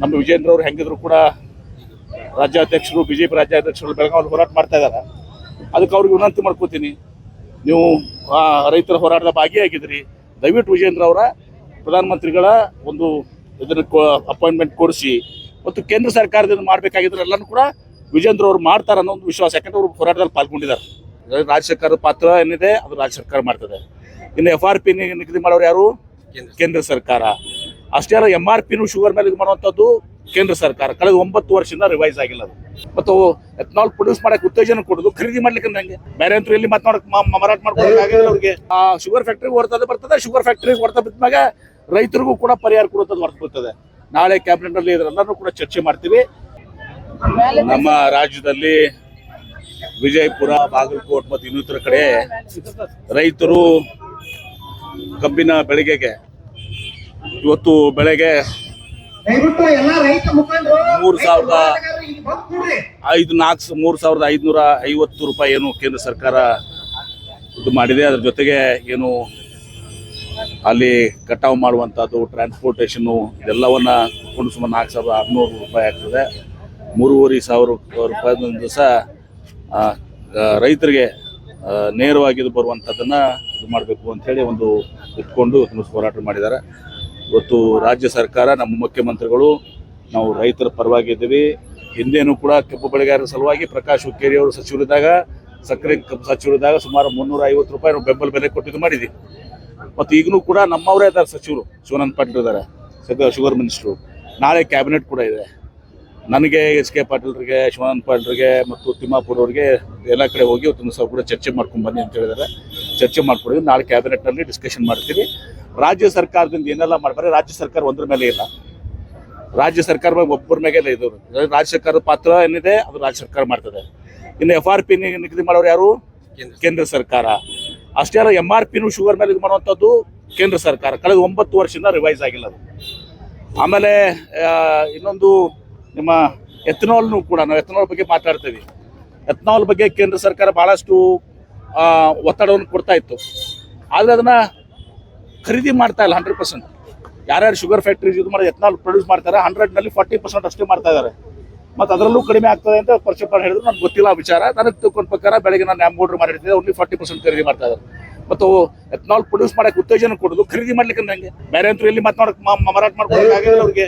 ನಮ್ಮ ವಿಜೇಂದ್ರ ಅವರು ಹೆಂಗಿದ್ರು ಕೂಡ ರಾಜ್ಯಾಧ್ಯಕ್ಷರು ಬಿಜೆಪಿ ರಾಜ್ಯಾಧ್ಯಕ್ಷರು ಬೆಳಗಾವಿ ಹೋರಾಟ ಮಾಡ್ತಾ ಇದ್ದಾರೆ ಅದಕ್ಕೆ ಅವ್ರಿಗೆ ವಿನಂತಿ ಮಾಡ್ಕೋತೀನಿ. ನೀವು ಆ, ರೈತರ ಹೋರಾಟದ ಭಾಗಿಯಾಗಿದ್ರಿ. ದಯವಿಟ್ಟು ವಿಜೇಂದ್ರ ಅವರ ಪ್ರಧಾನಮಂತ್ರಿಗಳ ಒಂದು ಇದನ್ನು ಅಪಾಯಿಂಟ್ಮೆಂಟ್ ಕೊಡಿಸಿ. ಮತ್ತು ಕೇಂದ್ರ ಸರ್ಕಾರದಿಂದ ಮಾಡಬೇಕಾಗಿದ್ರೆ ಎಲ್ಲನೂ ಕೂಡ ವಿಜೇಂದ್ರ ಅವರು ಮಾಡ್ತಾರೆ ಅನ್ನೋ ಒಂದು ವಿಶ್ವಾಸ. ಯಾಕಂದ್ರೆ ಅವರು ಹೋರಾಟದಲ್ಲಿ ಪಾಲ್ಗೊಂಡಿದ್ದಾರೆ. ರಾಜ್ಯ ಸರ್ಕಾರದ ಪಾತ್ರ ಏನಿದೆ ಅದು ರಾಜ್ಯ ಸರ್ಕಾರ ಮಾಡ್ತದೆ. ಇನ್ನು ಎಫ್ ಆರ್ ಪಿ ನಿಗದಿ ಮಾಡೋರು ಯಾರು? ಕೇಂದ್ರ ಸರ್ಕಾರ. ಅಷ್ಟೇ ಅಲ್ಲ ಎಂ ಆರ್ ಪಿನೂ ಶುಗರ್ ಮೇಲೆ ಇದು ಮಾಡುವಂಥದ್ದು ಕೇಂದ್ರ ಸರ್ಕಾರ. ಕಳೆದ ಒಂಬತ್ತು ವರ್ಷದಿಂದ ರಿವೈಸ್ ಆಗಿಲ್ಲ ಅದು. ಮತ್ತು ಎಥನಾಲ್ ಪ್ರೊಡ್ಯೂಸ್ ಮಾಡಕ್ಕೆ ಉತ್ತೇಜನ ಕೊಡೋದು ಖರೀದಿ ಮಾಡ್ಲಿಕ್ಕೆ ನಂಗೆ ಬೇರೆ ಅಂತೂ ಎಲ್ಲಿ ಮಾತನಾಡಕ್ ಮಾರಾಟ ಮಾಡ್ಕೊಳಕ್ ಆಗಿಲ್ಲ ಅವ್ರಿಗೆ. ಆ ಶುಗರ್ ಫ್ಯಾಕ್ಟ್ರಿ ಹೊರತದ ಬರ್ತದೆ ಶುಗರ್ ಫ್ಯಾಕ್ಟ್ರಿಗೆ ಹೊರತ ಬಿದ್ದಾಗ ರೈತರಿಗೂ ಕೂಡ ಪರಿಹಾರ ಕೊಡುವಂಥದ್ದು ಹೊರತು ಬರ್ತದೆ. ನಾಳೆ ಕ್ಯಾಬಿನೆಟ್ ಅಲ್ಲಿ ಇದರೆಲ್ಲರೂ ಕೂಡ ಚರ್ಚೆ ಮಾಡ್ತೀವಿ. ನಮ್ಮ ರಾಜ್ಯದಲ್ಲಿ ವಿಜಯಪುರ ಬಾಗಲಕೋಟ್ ಮತ್ತು ಇನ್ನಿತರ ಕಡೆ ರೈತರು ಕಬ್ಬಿನ ಬೆಳೆಗೆಗೆ ಇವತ್ತು ಬೆಳಗ್ಗೆ ಮೂರು ಸಾವಿರದ. ಐದು ನಾಲ್ಕು ಮೂರು ಸಾವಿರದ ಐದುನೂರ ಐವತ್ತು ರೂಪಾಯಿ ಏನು ಕೇಂದ್ರ ಸರ್ಕಾರ ಇದು ಮಾಡಿದೆ. ಅದ್ರ ಜೊತೆಗೆ ಏನು ಅಲ್ಲಿ ಕಟಾವು ಮಾಡುವಂಥದ್ದು ಟ್ರಾನ್ಸ್ಪೋರ್ಟೇಷನ್ನು ಇದೆಲ್ಲವನ್ನ ಕೊಂಡು ಸುಮಾರು ನಾಲ್ಕು ಸಾವಿರದ ಆರುನೂರು ರೂಪಾಯಿ ಆಗ್ತದೆ. ಮೂರುವರೆ ಸಾವಿರ ರೂಪಾಯಿ ಸಹ ರೈತರಿಗೆ ನೇರವಾಗಿ ಇದು ಬರುವಂಥದ್ದನ್ನು ಇದು ಮಾಡಬೇಕು ಅಂಥೇಳಿ ಒಂದು ಇಟ್ಕೊಂಡು ಹೋರಾಟ ಮಾಡಿದ್ದಾರೆ. ಇವತ್ತು ರಾಜ್ಯ ಸರ್ಕಾರ, ನಮ್ಮ ಮುಖ್ಯಮಂತ್ರಿಗಳು, ನಾವು ರೈತರ ಪರವಾಗಿ ಇದ್ದೀವಿ. ಹಿಂದೇನು ಕೂಡ ಕಬ್ಬು ಬೆಳೆಗಾರರ ಸಲುವಾಗಿ ಪ್ರಕಾಶ್ ಹುಕ್ಕೇರಿ ಅವರು ಸಚಿವರಿದ್ದಾಗ, ಸಕ್ಕರೆ ಕಬ್ಬು ಸಚಿವರಿದ್ದಾಗ ಸುಮಾರು ಮುನ್ನೂರ ಐವತ್ತು ರೂಪಾಯಿ ನಾವು ಬೆಂಬಲ ಬೆಲೆ ಕೊಟ್ಟಿದ್ದು ಮಾಡಿದ್ವಿ. ಮತ್ತು ಈಗಲೂ ಕೂಡ ನಮ್ಮವರೇ ಇದ್ದಾರೆ ಸಚಿವರು, ಶಿವಾನಂದ ಪಾಟೀಲ್ ಇದ್ದಾರೆ ಸದ್ಯ ಶುಗರ್ ಮಿನಿಸ್ಟ್ರು. ನಾಳೆ ಕ್ಯಾಬಿನೆಟ್ ಕೂಡ ಇದೆ. ನನಗೆ ಎಸ್ ಕೆ ಪಾಟೀಲ್ರಿಗೆ, ಶಿವಾನಂದ ಪಾಟೀಲ್ರಿಗೆ ಮತ್ತು ತಿಮ್ಮಾಪುರವ್ರಿಗೆ ಎಲ್ಲ ಕಡೆ ಹೋಗಿ ಇವತ್ತು ಕೂಡ ಚರ್ಚೆ ಮಾಡ್ಕೊಂಡು ಬನ್ನಿ ಅಂತ ಹೇಳಿದ್ದಾರೆ. ಚರ್ಚೆ ಮಾಡ್ಕೊಡಿ ನಾಳೆ ಕ್ಯಾಬಿನೆಟ್ನಲ್ಲಿ ಡಿಸ್ಕಷನ್ ಮಾಡ್ತೀವಿ. ರಾಜ್ಯ ಸರ್ಕಾರದಿಂದ ಏನೆಲ್ಲ ಮಾಡ್ತಾರೆ ರಾಜ್ಯ ಸರ್ಕಾರ ಒಂದ್ರ ಮೇಲೆ ಇಲ್ಲ. ರಾಜ್ಯ ಸರ್ಕಾರ ಒಬ್ಬರ ಮೇಲೆ ಇದು. ರಾಜ್ಯ ಸರ್ಕಾರದ ಪಾತ್ರ ಏನಿದೆ ಅದು ರಾಜ್ಯ ಸರ್ಕಾರ ಮಾಡ್ತದೆ. ಇನ್ನು ಎಫ್ ಆರ್ ಪಿ ನಿಗದಿ ಮಾಡೋರು ಯಾರು? ಕೇಂದ್ರ ಸರ್ಕಾರ. ಅಷ್ಟೇ ಅಲ್ಲ ಎಂ ಆರ್ ಪಿನೂ ಶುಗರ್ ಮೇಲೆ ಇದು ಮಾಡುವಂಥದ್ದು ಕೇಂದ್ರ ಸರ್ಕಾರ. ಕಳೆದ ಒಂಬತ್ತು ವರ್ಷದಿಂದ ರಿವೈಸ್ ಆಗಿಲ್ಲ ಅದು. ಆಮೇಲೆ ಇನ್ನೊಂದು ನಿಮ್ಮ ಎಥನಾಲ್ನು ಕೂಡ ನಾವು ಎಥನಾಲ್ ಬಗ್ಗೆ ಮಾತಾಡ್ತೀವಿ. ಎಥನಾಲ್ ಬಗ್ಗೆ ಕೇಂದ್ರ ಸರ್ಕಾರ ಬಹಳಷ್ಟು ಆ, ಒತ್ತಡವನ್ನು ಕೊಡ್ತಾ ಇತ್ತು. ಆದರೆ ಅದನ್ನು ಖರೀದಿ ಮಾಡ್ತಾ ಇಲ್ಲ ಹಂಡ್ರೆಡ್ ಪರ್ಸೆಂಟ್ ಯಾರ್ಯಾರು ಶುಗರ್ ಫ್ಯಾಕ್ಟ್ರೀಸ್ ಇದು ಮಾಡಿ ಎತ್ನಾಲ್ ಪ್ರೊಡ್ಯೂಸ್ ಮಾಡ್ತಾರೆ ಹಂಡ್ರೆಡ್ನಲ್ಲಿ ಫಾರ್ಟಿ ಪರ್ಸೆಂಟ್ ಅಷ್ಟೇ ಮಾಡ್ತಾ ಇದ್ದಾರೆ. ಮತ್ತು ಅದರಲ್ಲೂ ಕಡಿಮೆ ಆಗ್ತದೆ ಅಂತ ಪರ್ಸೆಪ್ಟ್ ಹೇಳಿದ್ರು ನನಗೆ ಗೊತ್ತಿಲ್ಲ ವಿಚಾರ. ನನಗೆ ತಿಳ್ಕೊಂಡ ಪ್ರಕಾರ ಬೆಳಗ್ಗೆ ನಾನು ನ್ಯಾಮ್ಗೌಡ್ರು ಮಾಡಿರ್ತಿದ್ದೆ ಓನ್ಲಿ ಫಾರ್ಟಿ ಪರ್ಸೆಂಟ್ ಖರೀದಿ ಮಾಡ್ತಾ ಇದ್ದಾರೆ. ಮತ್ತು ಎಥನಾಲ್ ಪ್ರೊಡ್ಯೂಸ್ ಮಾಡಕ್ಕೆ ಉತ್ತೇಜನ ಕೊಡೋದು, ಖರೀದಿ ಮಾಡ್ಲಿಕ್ಕೆ ನನಗೆ ಬೇರೆ ಅಂತೂ ಎಲ್ಲಿ ಮಾತನಾಡಕ್ ಮಾರಾಟ ಮಾಡ್ಕೊಳ್ಳೋಕ್ಕಾಗಿಲ್ಲ ಅವ್ರಿಗೆ.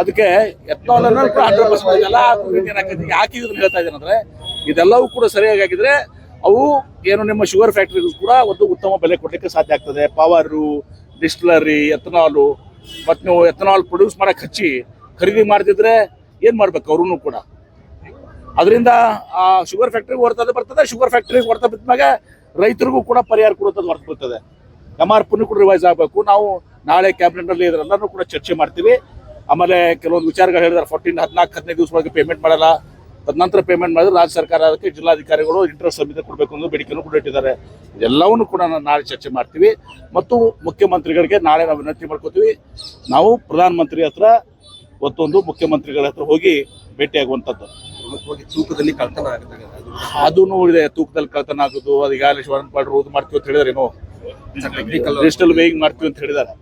ಅದಕ್ಕೆ ಎಥನಾಲ್ ಅನ್ನೋದು ಹಂಡ್ರೆಡ್ ಪರ್ಸೆಂಟ್ ಎಲ್ಲ ಇದನ್ನು ಹೇಳ್ತಾ ಇದ್ದೇನೆ ಅಂದ್ರೆ, ಇದೆಲ್ಲವೂ ಕೂಡ ಸರಿಯಾಗಿ ಆಗಿದ್ರೆ ಅವು ಏನು ನಿಮ್ಮ ಶುಗರ್ ಫ್ಯಾಕ್ಟ್ರಿಗೂ ಕೂಡ ಒಂದು ಉತ್ತಮ ಬೆಲೆ ಕೊಡಲಿಕ್ಕೆ ಸಾಧ್ಯ ಆಗ್ತದೆ. ಪವರು ಡಿಸ್ಟಿಲರಿ ಎಥನಾಲು ಮತ್ತು ನೀವು ಎಥನಾಲ್ ಪ್ರೊಡ್ಯೂಸ್ ಮಾಡಕ್ಕೆ ಹಚ್ಚಿ ಖರೀದಿ ಮಾಡ್ತಿದ್ರೆ ಏನು ಮಾಡ್ಬೇಕು ಅವ್ರೂ ಕೂಡ? ಅದರಿಂದ ಆ ಶುಗರ್ ಫ್ಯಾಕ್ಟ್ರಿಗೆ ಹೊರತದ ಬರ್ತದೆ ಶುಗರ್ ಫ್ಯಾಕ್ಟ್ರಿಗೆ ಹೊರತ ಬಿದ್ದಾಗ ರೈತರಿಗೂ ಕೂಡ ಪರಿಹಾರ ಕೊಡುವಂಥದ್ದು ಹೊರತು ಬರ್ತದೆ ಎಂ ಆರ್ ಪಿನೂ ಕೂಡ ರಿವೈಸ್ ಆಗಬೇಕು. ನಾವು ನಾಳೆ ಕ್ಯಾಬಿನೆಟ್ನಲ್ಲಿ ಇದರೆಲ್ಲರೂ ಕೂಡ ಚರ್ಚೆ ಮಾಡ್ತೀವಿ. ಆಮೇಲೆ ಕೆಲವೊಂದು ವಿಚಾರಗಳು ಹೇಳಿದ್ರೆ ಫೋರ್ಟೀನ್ ಹದಿನಾಲ್ಕು, ಹದಿನೈದು ದಿವಸ ಒಳಗೆ ಪೇಮೆಂಟ್ ಮಾಡಲ್ಲ. ತದನಂತರ ಪೇಮೆಂಟ್ ಮಾಡಿದ್ರೆ ರಾಜ್ಯ ಸರ್ಕಾರ ಅದಕ್ಕೆ ಜಿಲ್ಲಾಧಿಕಾರಿಗಳು ಇಂಟ್ರೆಸ್ಟ್ ಸಮಿತಿ ಕೊಡಬೇಕು ಅನ್ನೋ ಬೇಡಿಕೆಯನ್ನು ಕೂಡ ಇಟ್ಟಿದ್ದಾರೆ. ಎಲ್ಲವನ್ನು ಕೂಡ ನಾವು ನಾಳೆ ಚರ್ಚೆ ಮಾಡ್ತೀವಿ. ಮತ್ತು ಮುಖ್ಯಮಂತ್ರಿಗಳಿಗೆ ನಾಳೆ ನಾವು ವಿನಂತಿ ಮಾಡ್ಕೋತೀವಿ. ನಾವು ಪ್ರಧಾನಮಂತ್ರಿ ಹತ್ರ ಒತ್ತೊಂದು ಮುಖ್ಯಮಂತ್ರಿಗಳ ಹತ್ರ ಹೋಗಿ ಭೇಟಿಯಾಗುವಂಥದ್ದು. ಹೋಗಿ ತೂಕದಲ್ಲಿ ಕಳ್ತನ ಆಗುತ್ತೆ ಅದು ಇದೆ ತೂಕದಲ್ಲಿ ಕಳ್ತನ ಆಗೋದು ಅದು ಈಗಾಗಲೇ ಶಿವನ್ ಪಾಡ್ರು ಇದು ಮಾಡ್ತೀವಿ ಅಂತ ಹೇಳಿದಾರೆ ನೀವು ಡಿಜಿಟಲ್ ವೇಯಿಂಗ್ ಮಾಡ್ತೀವಿ ಅಂತ ಹೇಳಿದ್ದಾರೆ.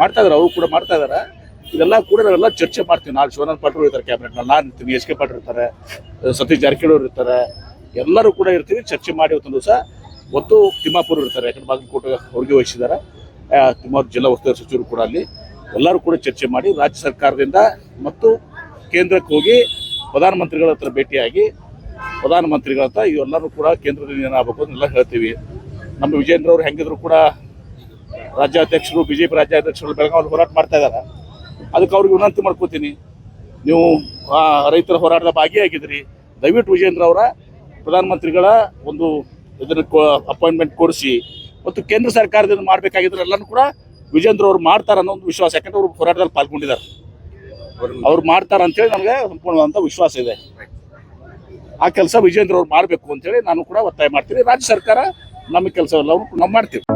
ಮಾಡ್ತಾ ಇದಾರೆ ಅವರು ಕೂಡ ಮಾಡ್ತಾ ಇದಾರೆ. ಇದೆಲ್ಲ ಕೂಡ ನಾವೆಲ್ಲ ಚರ್ಚೆ ಮಾಡ್ತೀವಿ. ನಾಳೆ ಶಿವಾನಂದ ಪಾಟ್ರು ಇರ್ತಾರೆ ಕ್ಯಾಬಿನೆಟ್ನಲ್ಲಿ ನಾನು ಇರ್ತೀನಿ, ಎಸ್ ಕೆ ಪಾಟ್ರು ಇರ್ತಾರೆ ಸತೀಶ್ ಜಾರಕಿಹೊಳಿ ಇರ್ತಾರೆ, ಎಲ್ಲರೂ ಕೂಡ ಇರ್ತೀವಿ, ಚರ್ಚೆ ಮಾಡಿ ಇವತ್ತೊಂದು ದಿವಸ. ಒತ್ತು ತಿಮ್ಮಾಪುರ ಇರ್ತಾರೆ, ಯಾಕಂದ್ರೆ ಬಾಗಲಕೋಟೆ ಅವ್ರಿಗೆ ವಹಿಸಿದ್ದಾರೆ. ತಿಮ್ಮಾಪುರ ಜಿಲ್ಲಾ ಉಸ್ತುವಾರಿ ಸಚಿವರು ಕೂಡ ಅಲ್ಲಿ. ಎಲ್ಲರೂ ಕೂಡ ಚರ್ಚೆ ಮಾಡಿ ರಾಜ್ಯ ಸರ್ಕಾರದಿಂದ ಮತ್ತು ಕೇಂದ್ರಕ್ಕೆ ಹೋಗಿ ಪ್ರಧಾನಮಂತ್ರಿಗಳ ಹತ್ರ ಭೇಟಿಯಾಗಿ ಪ್ರಧಾನಮಂತ್ರಿಗಳ ಹತ್ರ ಇವೆಲ್ಲರೂ ಕೂಡ ಕೇಂದ್ರದಿಂದ ಏನಾಗಬೇಕು ಅದನ್ನೆಲ್ಲ ಹೇಳ್ತೀವಿ. ನಮ್ಮ ವಿಜೇಂದ್ರ ಅವರು ಹೆಂಗಿದ್ರು ಕೂಡ ರಾಜ್ಯಾಧ್ಯಕ್ಷರು, ಬಿಜೆಪಿ ರಾಜ್ಯಾಧ್ಯಕ್ಷರು ಬೆಳಗಾವಿ ಹೋರಾಟ ಮಾಡ್ತಾ ಇದ್ದಾರೆ. ಅದಕ್ಕೆ ಅವ್ರಿಗೆ ವಿನಂತಿ ಮಾಡ್ಕೋತೀನಿ. ನೀವು ಆ, ರೈತರ ಹೋರಾಟದ ಭಾಗಿಯಾಗಿದ್ರಿ. ದಯವಿಟ್ಟು ವಿಜೇಂದ್ರ ಅವರ ಪ್ರಧಾನಮಂತ್ರಿಗಳ ಒಂದು ಇದನ್ನು ಅಪಾಯಿಂಟ್ಮೆಂಟ್ ಕೊಡಿಸಿ. ಮತ್ತು ಕೇಂದ್ರ ಸರ್ಕಾರದಿಂದ ಮಾಡಬೇಕಾಗಿದ್ರೆ ಎಲ್ಲನೂ ಕೂಡ ವಿಜೇಂದ್ರ ಅವರು ಮಾಡ್ತಾರೆ ಅನ್ನೋ ಒಂದು ವಿಶ್ವಾಸ. ಯಾಕಂದ್ರೆ ಅವರು ಹೋರಾಟದಲ್ಲಿ ಪಾಲ್ಗೊಂಡಿದ್ದಾರೆ. ಅವ್ರು ಅಂತ ಅಂತೇಳಿ ನನಗೆ ಸಂಪೂರ್ಣವಾದಂಥ ವಿಶ್ವಾಸ ಇದೆ. ಆ ಕೆಲಸ ವಿಜೇಂದ್ರ ಅವ್ರು ಮಾಡಬೇಕು ಅಂತೇಳಿ ನಾನು ಕೂಡ ಒತ್ತಾಯ ಮಾಡ್ತೀನಿ. ರಾಜ್ಯ ಸರ್ಕಾರ ನಮ್ಮ ಕೆಲಸ ಎಲ್ಲವೂ ನಾವು ಮಾಡ್ತೀವಿ.